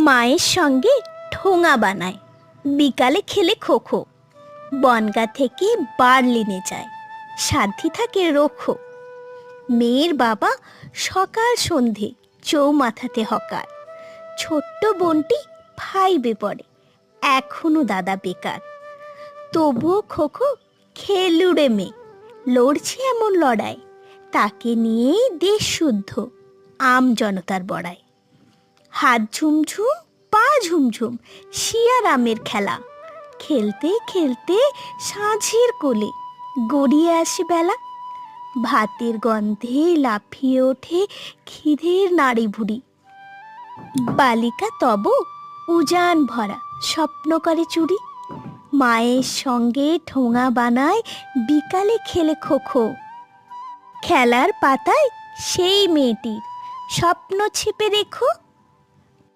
মায়ের সঙ্গে ঠোঙা বানায়। বিকালে খেলে খোখো। বনগা থেকে বার্লিনে যায়। সাধ্যি থাকে রোখো। মেয়ের বাবা সকাল সন্ধে চৌমাথাতে হকার। ছোট্ট বোনটি ফাইবে পড়ে। এখনও দাদা বেকার। তবুও খোখো খেলুড়ে মেয়ে। লড়ছে এমন লড়াই। তাকে নিয়েই দেশ শুদ্ধ। আম জনতার বড়াই। হাত ঝুমঝুম, পা ঝুমঝুম, শিয়ার আমের খেলা। খেলতে খেলতে সাঁঝের কোলে গড়িয়ে আসে বেলা। ভাতের গন্ধে লাফিয়ে ওঠে খিদের নাড়ি ভুড়ি বালিকা তব উজান ভরা স্বপ্ন করে চুরি। মায়ের সঙ্গে ঠোঙা বানায় বিকালে খেলে খোখো। খেলার পাতায় সেই মেয়েটির স্বপ্ন ছিপে রেখো